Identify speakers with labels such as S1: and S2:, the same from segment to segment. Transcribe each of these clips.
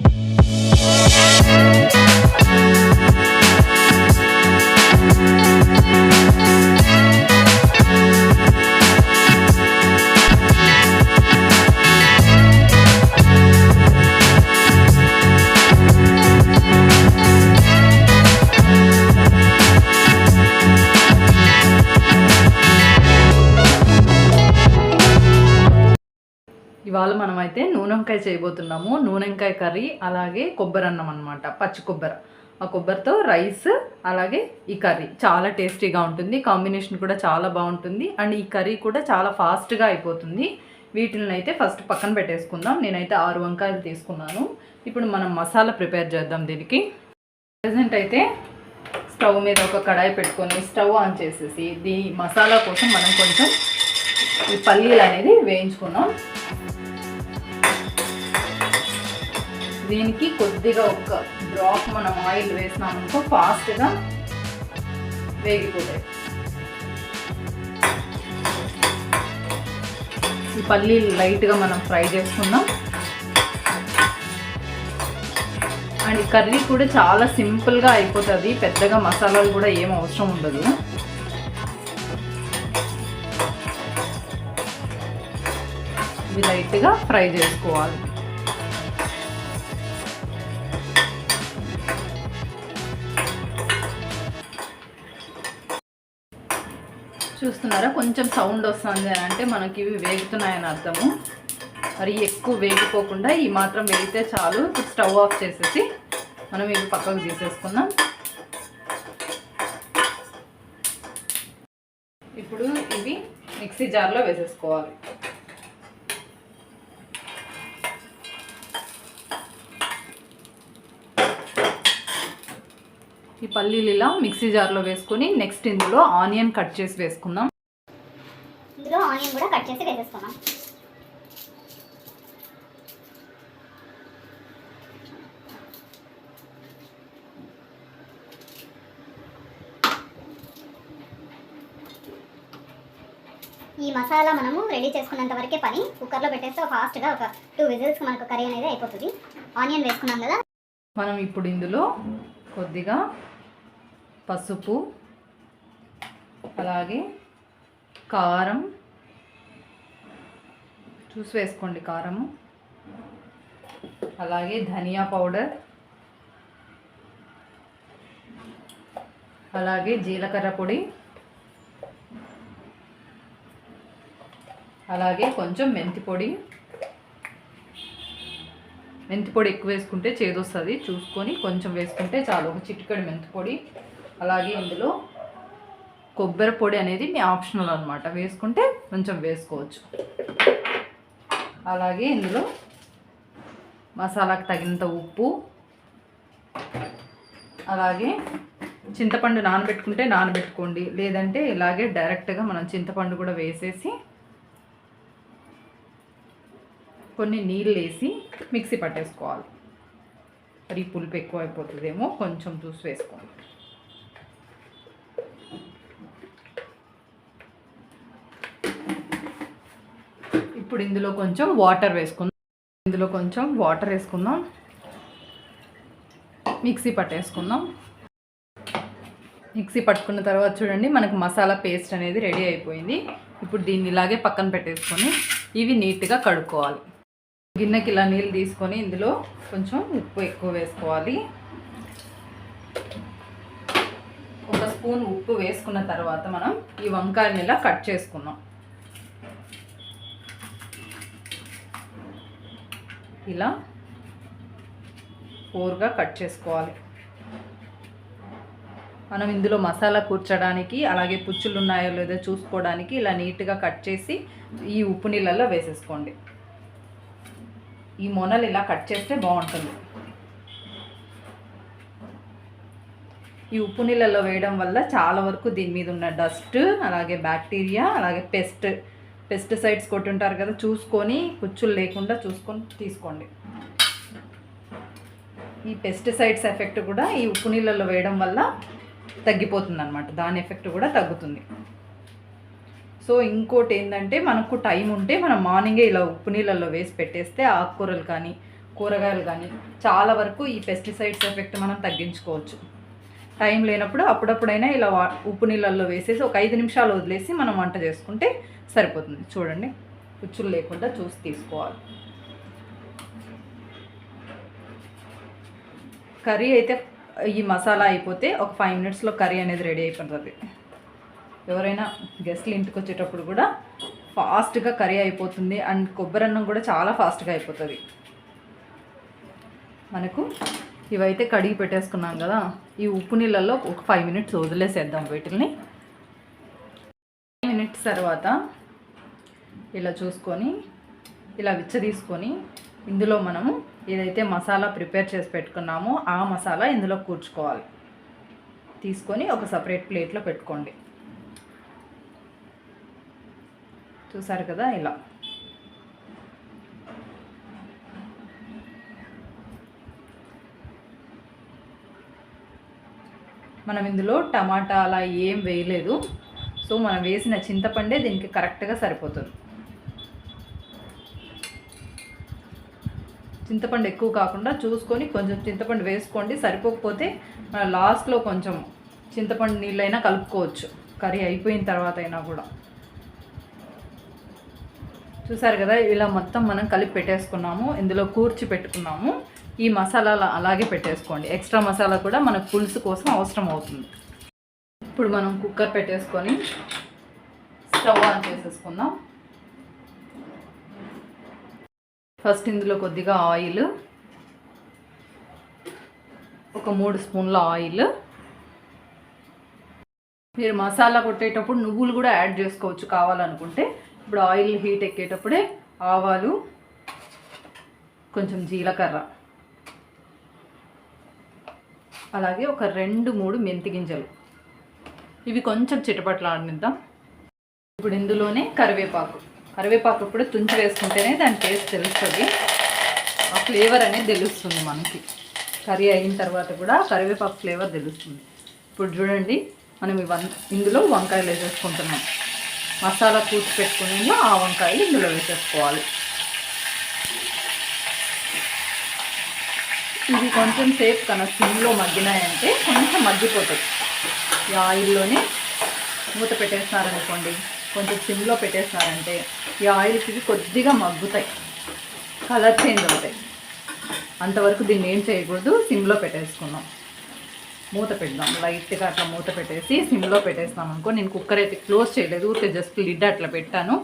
S1: you అయితే చేయబోతున్నాము నూనెంకాయ curry అలాగే కొబ్బరి అన్నం అనమాట పచ్చి కొబ్బరి. ఆ కొబ్బరితో రైస్ అలాగే ఈ కర్రీ. చాలా టేస్టీగా ఉంటుంది కాంబినేషన్ కూడా చాలా బాగుంటుంది అండ్ ఈ కర్రీ కూడా చాలా ఫాస్ట్గా అయిపోతుంది. వీటిని అయితే ఫస్ట్ పక్కన పెట్టేసుకుందాం నేనైతే ఆరు వంకాయలు తీసుకున్నాను. ఇప్పుడు మనం మసాలా ప్రిపేర్ చేద్దాం దీనికి. ప్రజెంట్ అయితే స్టవ్ మీద ఒక కడాయి పెట్టుకొని స్టవ్ ఆన్ చేసేసి దీ మసాలా కోసం మనం కొంచెం ఈ పల్లీలు అనేది వేయించుకున్నాం. దీనికి కొద్దిగా ఒక డ్రాప్ మనం ఆయిల్ వేసినాం అనుకో ఫాస్ట్గా వేగిపోతాయి. ఈ పల్లీలు లైట్గా మనం ఫ్రై చేసుకుందాం. అండ్ కర్రీ కూడా చాలా సింపుల్గా అయిపోతుంది. పెద్దగా మసాలాలు కూడా ఏం అవసరం ఉండదు. ఇవి లైట్గా ఫ్రై చేసుకోవాలి. చూస్తున్నారా? కొంచెం సౌండ్ వస్తుంది అని అంటే మనకి ఇవి వేగుతున్నాయని అర్థము. మరి ఎక్కువ వేగిపోకుండా ఈ మాత్రం వేగితే చాలు. ఇప్పుడు స్టవ్ ఆఫ్ చేసేసి మనం ఇవి పక్కకు తీసేసుకుందాం. ఇప్పుడు ఇవి మిక్సీ జార్లో వేసేసుకోవాలి. ఈ పల్లీలు ఇలా మిక్సీ జార్లో వేసుకొని నెక్స్ట్ ఇందులో ఆనియన్ కట్ చేసి వేసుకుందాం.
S2: ఇందులో ఆనియన్ కూడా కట్ చేసి వేసేస్తున్నాం ఈ మసాలా మనము రెడీ చేసుకున్నంత వరకే పని. కుక్కర్లో పెట్టేస్తే ఫాస్ట్గా ఒక టూ విజిల్స్కి మనకు కర్రీ అనేది అయిపోతుంది. ఆనియన్ వేసుకున్నాం కదా.
S1: మనం ఇప్పుడు ఇందులో కొద్దిగా పసుపు అలాగే కారం. చూసి వేసుకోండి కారము అలాగే ధనియా పౌడర్. అలాగే జీలకర్ర పొడి. అలాగే కొంచెం మెంతి పొడి. మెంతి పొడి ఎక్కువ వేసుకుంటే చేదొస్తుంది. చూసుకొని కొంచెం వేసుకుంటే చాలు. ఒక చిటికడి మెంతి పొడి. అలాగే ఇందులో కొబ్బరి పొడి అనేది మీ ఆప్షనల్ అనమాట వేసుకుంటే కొంచెం వేసుకోవచ్చు. అలాగే ఇందులో మసాలాకు తగినంత ఉప్పు అలాగే చింతపండు నానబెట్టుకుంటే నానబెట్టుకోండి. లేదంటే ఇలాగే డైరెక్ట్గా మనం చింతపండు కూడా వేసేసి కొన్ని నీళ్ళు వేసి మిక్సీ పట్టేసుకోవాలి. మరి పులుపు ఎక్కువ అయిపోతుందేమో కొంచెం చూసి వేసుకోండి. ఇప్పుడు ఇందులో కొంచెం వాటర్ వేసుకుందాం. ఇందులో కొంచెం వాటర్ వేసుకుందాం. మిక్సీ పట్టేసుకుందాం. మిక్సీ పట్టుకున్న తర్వాత చూడండి మనకు మసాలా పేస్ట్ అనేది రెడీ అయిపోయింది. ఇప్పుడు దీన్ని ఇలాగే పక్కన పెట్టేసుకొని ఇవి నీట్గా కడుక్కోవాలి. గిన్నెకి ఇలా నీళ్ళు తీసుకొని ఇందులో కొంచెం ఉప్పు ఎక్కువ వేసుకోవాలి. ఒక స్పూన్ ఉప్పు వేసుకున్న తర్వాత మనం ఈ వంకాయని ఇలా కట్ చేసుకుందాం. ఇలా ఫోర్గా కట్ చేసుకోవాలి. మనం ఇందులో మసాలా కూర్చడానికి అలాగే పుచ్చులు ఉన్నాయో లేదో చూసుకోవడానికి ఇలా నీట్గా కట్ చేసి ఈ ఉప్పు నీళ్ళల్లో వేసేసుకోండి. ఈ మొనలు ఇలా కట్ చేస్తే బాగుంటుంది. ఈ ఉప్పు నీళ్ళల్లో వేయడం వల్ల చాలా వరకు దీని మీద ఉన్న డస్ట్ అలాగే బ్యాక్టీరియా అలాగే పెస్ట్ పెస్టిసైడ్స్ కొట్టుంటారు కదా చూసుకొని కుచ్చులు లేకుండా చూసుకొని తీసుకోండి. ఈ పెస్టిసైడ్స్ ఎఫెక్ట్ కూడా ఈ ఉప్పు నీళ్ళల్లో వేయడం వల్ల తగ్గిపోతుంది అనమాట దాని ఎఫెక్ట్ కూడా తగ్గుతుంది. సో ఇంకోటి ఏంటంటే మనకు టైం ఉంటే మనం మార్నింగే ఇలా ఉప్పు నీళ్ళల్లో వేసి పెట్టేస్తే ఆకుకూరలు కానీ కూరగాయలు కానీ చాలా వరకు ఈ పెస్టిసైడ్స్ ఎఫెక్ట్ మనం తగ్గించుకోవచ్చు. టైం లేనప్పుడు అప్పుడప్పుడైనా ఇలా వా ఉప్పు నీళ్ళల్లో వేసేసి ఒక ఐదు నిమిషాలు వదిలేసి మనం వంట చేసుకుంటే సరిపోతుంది. చూడండి ఉచ్చులు లేకుండా చూసి తీసుకోవాలి. కర్రీ అయితే ఈ మసాలా అయిపోతే ఒక ఫైవ్ మినిట్స్లో కర్రీ అనేది రెడీ అయిపోతుంది. ఎవరైనా గెస్ట్లు ఇంటికి వచ్చేటప్పుడు కూడా ఫాస్ట్గా కర్రీ అయిపోతుంది అండ్ కొబ్బరి అన్నం కూడా చాలా ఫాస్ట్గా అయిపోతుంది. మనకు ఇవైతే కడిగి పెట్టేసుకున్నాం కదా ఈ ఉప్పు నీళ్ళల్లో ఒక ఫైవ్ మినిట్స్ వదిలేసేద్దాం వీటిని ఫైవ్ మినిట్స్ తర్వాత ఇలా చూసుకొని ఇలా విచ్చ తీసుకొని ఇందులో మనము ఏదైతే మసాలా ప్రిపేర్ చేసి పెట్టుకున్నామో ఆ మసాలా ఇందులో కూర్చుకోవాలి. తీసుకొని ఒక సపరేట్ ప్లేట్లో పెట్టుకోండి. చూసారు కదా ఇలా. మనం ఇందులో టమాటా అలా ఏం వేయలేదు. సో మనం వేసిన చింతపండే దీనికి కరెక్ట్గా సరిపోతుంది. చింతపండు ఎక్కువ కాకుండా చూసుకొని కొంచెం చింతపండు వేసుకోండి. సరిపోకపోతే మన లాస్ట్లో కొంచెం చింతపండు నీళ్ళైనా కలుపుకోవచ్చు. కర్రీ అయిపోయిన తర్వాత అయినా కూడా. చూసారు కదా ఇలా మొత్తం మనం కలిపి పెట్టేసుకున్నాము. ఇందులో కూర్చి పెట్టుకున్నాము. ఈ మసాలాలు అలాగే పెట్టేసుకోండి. ఎక్స్ట్రా మసాలా కూడా మనకు పులుసు కోసం అవసరం అవుతుంది. ఇప్పుడు మనం కుక్కర్ పెట్టేసుకొని స్టవ్ ఆన్ చేసేసుకుందాం. ఫస్ట్ ఇందులో కొద్దిగా ఆయిల్ ఒక మూడు స్పూన్ల ఆయిల్. మీరు మసాలా కొట్టేటప్పుడు నువ్వులు కూడా యాడ్ చేసుకోవచ్చు కావాలనుకుంటే. ఇప్పుడు ఆయిల్ హీట్ ఎక్కేటప్పుడే ఆవాలు కొంచెం జీలకర్ర. అలాగే ఒక రెండు మూడు మెంతి గింజలు. ఇవి కొంచెం చిటపట్లాడనిద్దాం ఇప్పుడు ఇందులోనే కరివేపాకు. కరివేపాకు ఇప్పుడు తుంచి వేసుకుంటేనే దాని టేస్ట్ తెలుస్తుంది. ఆ ఫ్లేవర్ అనేది తెలుస్తుంది మనకి. కర్రీ అయిన తర్వాత కూడా కరివేపాకు ఫ్లేవర్ తెలుస్తుంది. ఇప్పుడు చూడండి మనం ఇవన్ ఇందులో వంకాయలు వేసేసుకుంటున్నాం. మసాలా కూర్చి పెట్టుకుని ఆ వంకాయలు ఇందులో వేసేసుకోవాలి. ఇవి కొంచెం సేపు కనుక సిమ్లో మగ్గినాయంటే కొంచెం మగ్గిపోతుంది ఈ ఆయిల్లోనే మూత పెట్టేసినారనుకోండి కొంచెం సిమ్లో పెట్టేసినారంటే ఈ ఆయిల్కి ఇవి కొద్దిగా మగ్గుతాయి. కలర్ చేంజ్ అవుతాయి. అంతవరకు దీన్ని ఏం చేయకూడదు సిమ్లో పెట్టేసుకున్నాం మూత పెడదాం. లైట్గా అట్లా మూత పెట్టేసి సిమ్లో పెట్టేస్తాం అనుకో నేను కుక్కర్ అయితే క్లోజ్ చేయలేదు ఊరికే జస్ట్ లిడ్ అట్లా పెట్టాను.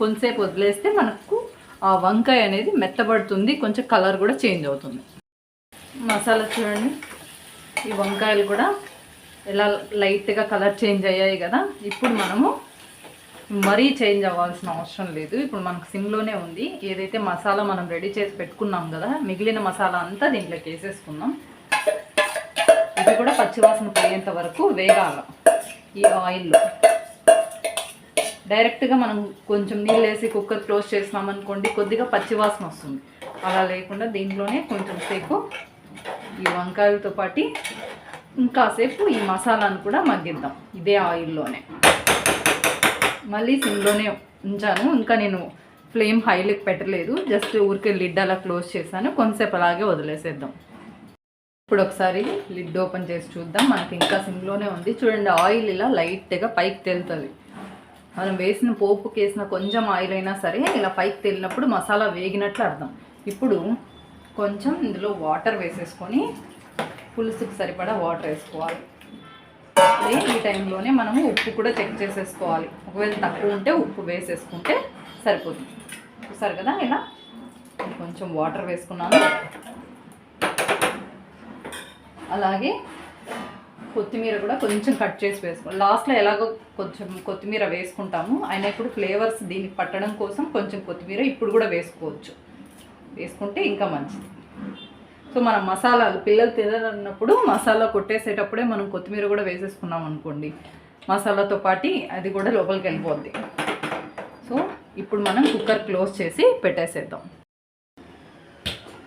S1: కొంతసేపు వదిలేస్తే మనకు ఆ వంకాయ అనేది మెత్తబడుతుంది కొంచెం కలర్ కూడా చేంజ్ అవుతుంది. మసాలా చూడండి. ఈ వంకాయలు కూడా ఎలా లైట్గా కలర్ చేంజ్ అయ్యాయి కదా. ఇప్పుడు మనము మరీ చేంజ్ అవ్వాల్సిన అవసరం లేదు. ఇప్పుడు మనకు సిమ్లోనే ఉంది. ఏదైతే మసాలా మనం రెడీ చేసి పెట్టుకున్నాం కదా మిగిలిన మసాలా అంతా దీంట్లోకి వేసేసుకుందాం. ఇది కూడా పచ్చివాసన పోయేంత వరకు వేగాల ఈ ఆయిల్లో డైరెక్ట్గా మనం కొంచెం నీళ్ళు వేసి కుక్కర్ క్లోజ్ చేసినామనుకోండి కొద్దిగా పచ్చివాసన వస్తుంది. అలా లేకుండా దీంట్లోనే కొంచెం సేపు ఈ వంకాయలతో పాటు ఇంకాసేపు ఈ మసాలాను కూడా మగ్గిద్దాం. ఇదే ఆయిల్లోనే. మళ్ళీ సిమ్లోనే ఉంచాను. ఇంకా నేను ఫ్లేమ్ హైలోకి పెట్టలేదు. జస్ట్ ఊరికే లిడ్ అలా క్లోజ్ చేశాను. కొంతసేపు అలాగే వదిలేసేద్దాం. ఇప్పుడు ఒకసారి లిడ్ ఓపెన్ చేసి చూద్దాం. మనకి ఇంకా సిమ్లోనే ఉంది. చూడండి ఆయిల్ ఇలా లైట్గా పైకి తేలుతుంది. మనం వేసిన పోపుకి వేసిన కొంచెం ఆయిల్ అయినా సరే ఇలా పైకి తేలినప్పుడు మసాలా వేగినట్లు అర్థం. ఇప్పుడు కొంచెం ఇందులో వాటర్ వేసేసుకొని పులుసుకి సరిపడా వాటర్ వేసుకోవాలి. అదే ఈ టైంలోనే మనము ఉప్పు కూడా చెక్ చేసేసుకోవాలి. ఒకవేళ తక్కువ ఉంటే ఉప్పు వేసేసుకుంటే సరిపోతుంది. చూసారు కదా ఇలా? కొంచెం వాటర్ వేసుకున్నాను. అలాగే కొత్తిమీర కూడా కొంచెం కట్ చేసి వేసుకోవాలి. లాస్ట్లో ఎలాగో కొంచెం కొత్తిమీర వేసుకుంటాము. అయినా ఇప్పుడు ఫ్లేవర్స్ దీనికి పట్టడం కోసం కొంచెం కొత్తిమీర ఇప్పుడు కూడా వేసుకోవచ్చు. వేసుకుంటే ఇంకా మంచిది. సో మనం మసాలాలు పిల్లలు తినాలన్నప్పుడు మసాలా కొట్టేసేటప్పుడే మనం కొత్తిమీర కూడా వేసేసుకున్నాం అనుకోండి. మసాలాతో పాటు అది కూడా లోపలికి వెళ్ళిపోద్ది. సో ఇప్పుడు మనం కుక్కర్ క్లోజ్ చేసి పెట్టేసేద్దాం.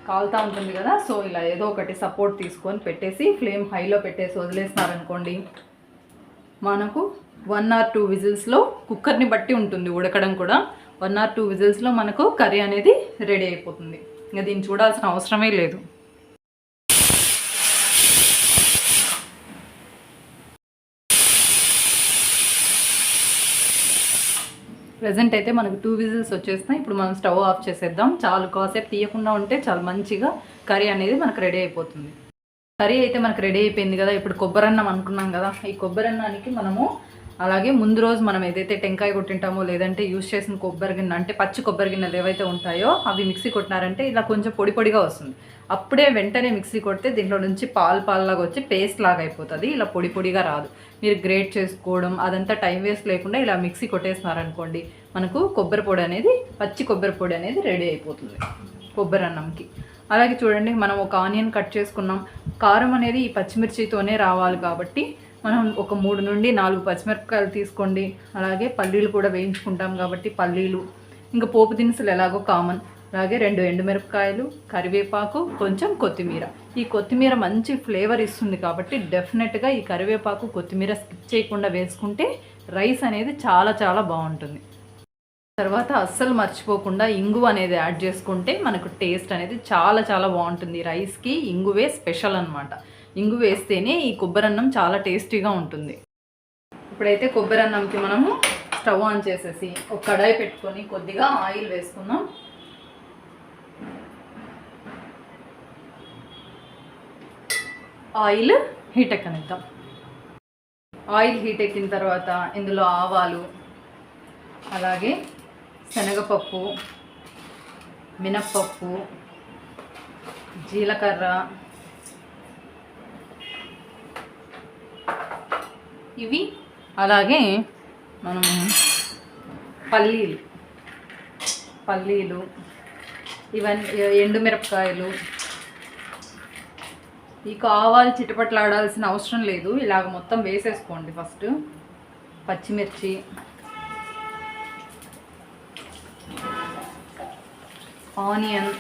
S1: కాలుతా ఉంటుంది కదా సో ఇలా ఏదో ఒకటి సపోర్ట్ తీసుకొని పెట్టేసి ఫ్లేమ్ హైలో పెట్టేసి వదిలేసినారనుకోండి. మనకు వన్ ఆర్ టూ విజిల్స్లో కుక్కర్ని బట్టి ఉంటుంది ఉడకడం కూడా. వన్ ఆర్ టూ విజిల్స్లో మనకు కర్రీ అనేది రెడీ అయిపోతుంది. ఇంకా దీన్ని చూడాల్సిన అవసరమే లేదు. ప్రజెంట్ అయితే మనకు టూ విజిల్స్ వచ్చేస్తున్నాయి. ఇప్పుడు మనం స్టవ్ ఆఫ్ చేసేద్దాం. చాలు కాసేపు తీయకుండా ఉంటే చాలా మంచిగా కర్రీ అనేది మనకు రెడీ అయిపోతుంది. కర్రీ అయితే మనకు రెడీ అయిపోయింది కదా. ఇప్పుడు కొబ్బరన్నం అనుకున్నాం కదా. ఈ కొబ్బరన్నానికి మనము అలాగే ముందు రోజు మనం ఏదైతే టెంకాయ కొట్టింటామో లేదంటే యూజ్ చేసిన కొబ్బరి గిన్నె అంటే పచ్చి కొబ్బరి గిన్నెలు ఏవైతే ఉంటాయో అవి మిక్సీ కొట్టినారంటే ఇలా కొంచెం పొడి పొడిగా వస్తుంది. అప్పుడే వెంటనే మిక్సీ కొడితే దీంట్లో నుంచి పాలు పాలులాగా వచ్చి పేస్ట్ లాగా అయిపోతుంది. ఇలా పొడి పొడిగా రాదు. మీరు గ్రేట్ చేసుకోవడం అదంతా టైం వేస్ట్ లేకుండా ఇలా మిక్సీ కొట్టేసినారనుకోండి మనకు కొబ్బరి పొడి అనేది పచ్చి కొబ్బరి పొడి అనేది రెడీ అయిపోతుంది. కొబ్బరి అన్నంకి. అలాగే చూడండి మనం ఒక ఆనియన్ కట్ చేసుకున్నాం. కారం అనేది ఈ పచ్చిమిర్చితోనే రావాలి కాబట్టి మనం ఒక మూడు నుండి నాలుగు పచ్చిమిరపకాయలు తీసుకోండి. అలాగే పల్లీలు కూడా వేయించుకుంటాం కాబట్టి పల్లీలు. ఇంకా పోపు దినుసులు ఎలాగో కామన్. అలాగే రెండు ఎండుమిరపకాయలు కరివేపాకు కొంచెం కొత్తిమీర. ఈ కొత్తిమీర మంచి ఫ్లేవర్ ఇస్తుంది కాబట్టి డెఫినెట్గా ఈ కరివేపాకు కొత్తిమీర స్కిప్ చేయకుండా వేసుకుంటే రైస్ అనేది చాలా చాలా బాగుంటుంది. తర్వాత అస్సలు మర్చిపోకుండా ఇంగు అనేది యాడ్ చేసుకుంటే మనకు టేస్ట్ అనేది చాలా చాలా బాగుంటుంది. రైస్కి ఇంగువే స్పెషల్ అనమాట ఇంగు వేస్తేనే ఈ కొబ్బరన్నం చాలా టేస్టీగా ఉంటుంది. ఇప్పుడైతే కొబ్బరన్నంకి మనము స్టవ్ ఆన్ చేసేసి ఒక కడాయి పెట్టుకొని కొద్దిగా ఆయిల్ వేసుకుందాం. ఆయిల్ హీట్ ఎక్కనిద్దాం. ఆయిల్ హీట్ ఎక్కిన తర్వాత ఇందులో ఆవాలు అలాగే శనగపప్పు మినప్పప్పు జీలకర్ర ఇవి. అలాగే మనం పల్లీలు పల్లీలు ఇవన్నీ ఎండుమిరపకాయలు. ఈ కావాలి చిటపట్లాడాల్సిన అవసరం లేదు. ఇలాగ మొత్తం వేసేసుకోండి ఫస్ట్. పచ్చిమిర్చి. ఆనియన్.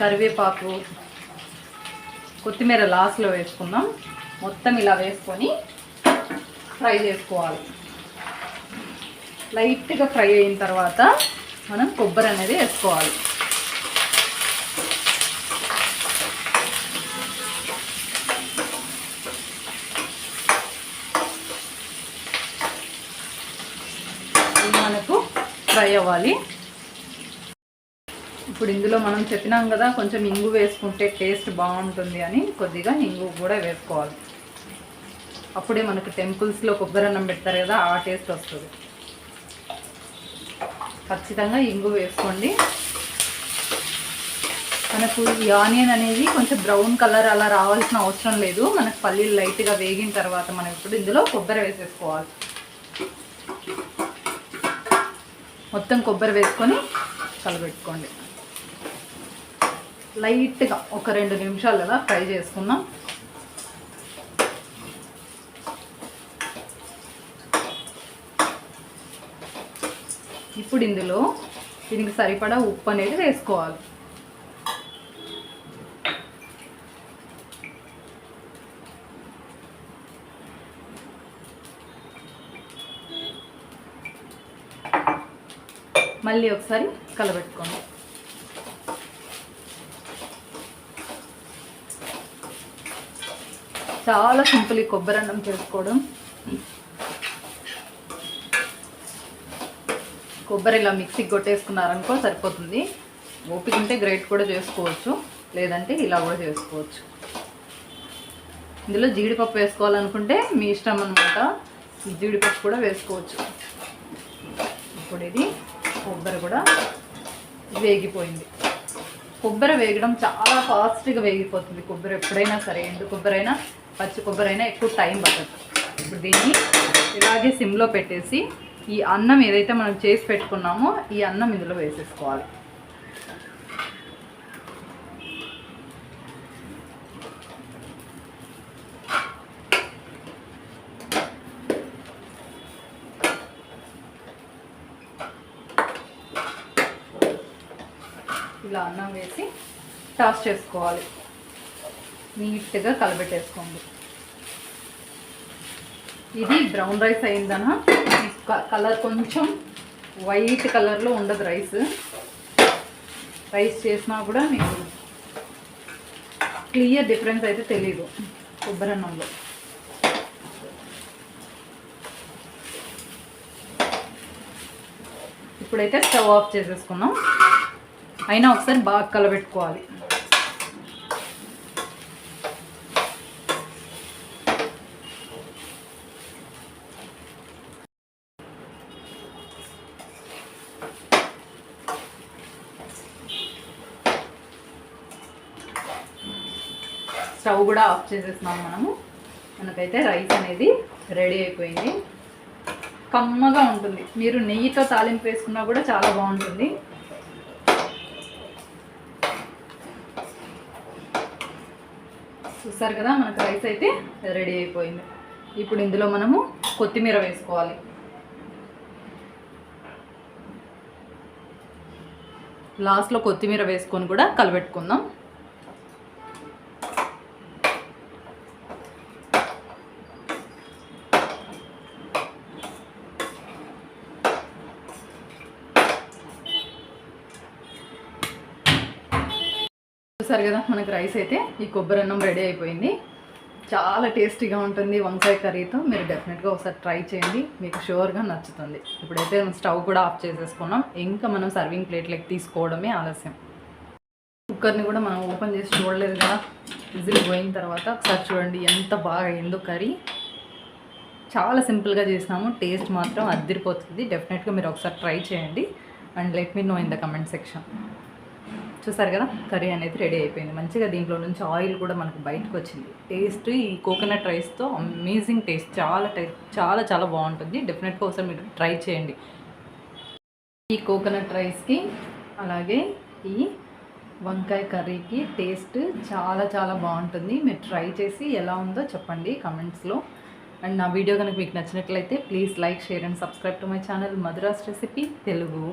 S1: కరివేపాకు. కొత్తిమీర లాస్ట్లో వేసుకుందాం. మొత్తం ఇలా వేసుకొని ఫ్రై చేసుకోవాలి. లైట్గా ఫ్రై అయిన తర్వాత మనం కొబ్బరి అనేది వేసుకోవాలి. మనకు ఫ్రై అవ్వాలి. ఇప్పుడు ఇందులో మనం చెప్పినాం కదా కొంచెం ఇంగు వేసుకుంటే టేస్ట్ బాగుంటుంది అని కొద్దిగా ఇంగు కూడా వేసుకోవాలి. అప్పుడే మనకు టెంపుల్స్లో కొబ్బరి అన్నం పెడతారు కదా ఆ టేస్ట్ వస్తుంది. ఖచ్చితంగా ఇంగు వేసుకోండి. మనకు ఈ ఆనియన్ అనేది కొంచెం బ్రౌన్ కలర్ అలా రావాల్సిన అవసరం లేదు. మనకు పల్లీలు లైట్గా వేగిన తర్వాత మనం ఇప్పుడు ఇందులో కొబ్బరి వేసేసుకోవాలి. మొత్తం కొబ్బరి వేసుకొని కలబెట్టుకోండి. లైట్గా ఒక రెండు నిమిషాలు అలా ఫ్రై చేసుకుందాం. ఇప్పుడు ఇందులో దీనికి సరిపడా ఉప్పు అనేది వేసుకోవాలి. మళ్ళీ ఒకసారి కలబెట్టుకోండి చాలా సింపుల్ ఈ కొబ్బరి అన్నం చేసుకోవడం. కొబ్బరి ఇలా మిక్సీకి కొట్టేసుకున్నారనుకో సరిపోతుంది. ఓపిక ఉంటే గ్రేట్ కూడా చేసుకోవచ్చు. లేదంటే ఇలా కూడా చేసుకోవచ్చు. ఇందులో జీడిపప్పు వేసుకోవాలనుకుంటే మీ ఇష్టం అనమాట జీడిపప్పు కూడా వేసుకోవచ్చు. ఇప్పుడు ఇది కొబ్బరి కూడా వేగిపోయింది. కొబ్బరి వేగడం చాలా ఫాస్ట్గా వేగిపోతుంది. కొబ్బరి ఎప్పుడైనా సరే ఎండు కొబ్బరి అయినా పచ్చి కొబ్బరి అయినా ఎక్కువ టైం పట్టదు. ఇప్పుడు దీన్ని ఇలాగే సిమ్లో పెట్టేసి ఈ అన్నం ఏదైతే మనం చేసి పెట్టుకున్నామో ఈ అన్నం ఇందులో వేసేసుకోవాలి. ఇలా అన్నం వేసి టాస్ చేసుకోవాలి. నీట్గా కలబెట్టేసుకోండి. ఇది బ్రౌన్ రైస్ అయిందన? కలర్ కొంచెం వైట్ కలర్లో ఉండదు రైస్. రైస్ చేసినా కూడా మీకు క్లియర్ డిఫరెన్స్ అయితే తెలియదు కొబ్బరన్నంలో. ఇప్పుడైతే స్టవ్ ఆఫ్ చేసేసుకున్నాం అయినా ఒకసారి బాగా కలబెట్టుకోవాలి. స్టవ్ కూడా ఆఫ్ చేసేస్తున్నాం మనము. మనకైతే రైస్ అనేది రెడీ అయిపోయింది. కమ్మగా ఉంటుంది. మీరు నెయ్యితో తాలింపు వేసుకున్నా కూడా చాలా బాగుంటుంది. చూస్తారు కదా మనకు రైస్ అయితే రెడీ అయిపోయింది. ఇప్పుడు ఇందులో మనము కొత్తిమీర వేసుకోవాలి. లాస్ట్లో కొత్తిమీర వేసుకొని కూడా కలబెట్టుకుందాం. చూసారు కదా మనకు రైస్ అయితే ఈ కొబ్బరి అన్నం రెడీ అయిపోయింది. చాలా టేస్టీగా ఉంటుంది వంకాయ కర్రీతో. మీరు డెఫినెట్గా ఒకసారి ట్రై చేయండి. మీకు షూర్గా నచ్చుతుంది. ఇప్పుడైతే మనం స్టవ్ కూడా ఆఫ్ చేసేసుకున్నాం. ఇంకా మనం సర్వింగ్ ప్లేట్లకి తీసుకోవడమే ఆలస్యం. కుక్కర్ని కూడా మనం ఓపెన్ చేసి చూడలేదు కదా. విజిల్ పోయిన తర్వాత ఒకసారి చూడండి ఎంత బాగా అయిందో కర్రీ. చాలా సింపుల్గా చేసినాము. టేస్ట్ మాత్రం అద్దరిపోతుంది. డెఫినెట్గా మీరు ఒకసారి ట్రై చేయండి. And let me know in the comment section. చూసారు కదా? కర్రీ అనేది రెడీ అయిపోయింది. మంచిగా దీంట్లో నుంచి ఆయిల్ కూడా మనకు బయటకు వచ్చింది. టేస్ట్ ఈ కోకోనట్ రైస్తో అమేజింగ్ టేస్ట్. చాలా టేస్ట్ చాలా చాలా బాగుంటుంది. డెఫినెట్గా ఒకసారి మీరు ట్రై చేయండి. ఈ కోకోనట్ రైస్కి అలాగే ఈ వంకాయ కర్రీకి టేస్ట్ చాలా చాలా బాగుంటుంది. మీరు ట్రై చేసి ఎలా ఉందో చెప్పండి కమెంట్స్లో. అండ్ నా వీడియో కనుక మీకు నచ్చినట్లయితే please like share and subscribe to my channel Madhura's recipe Telugu.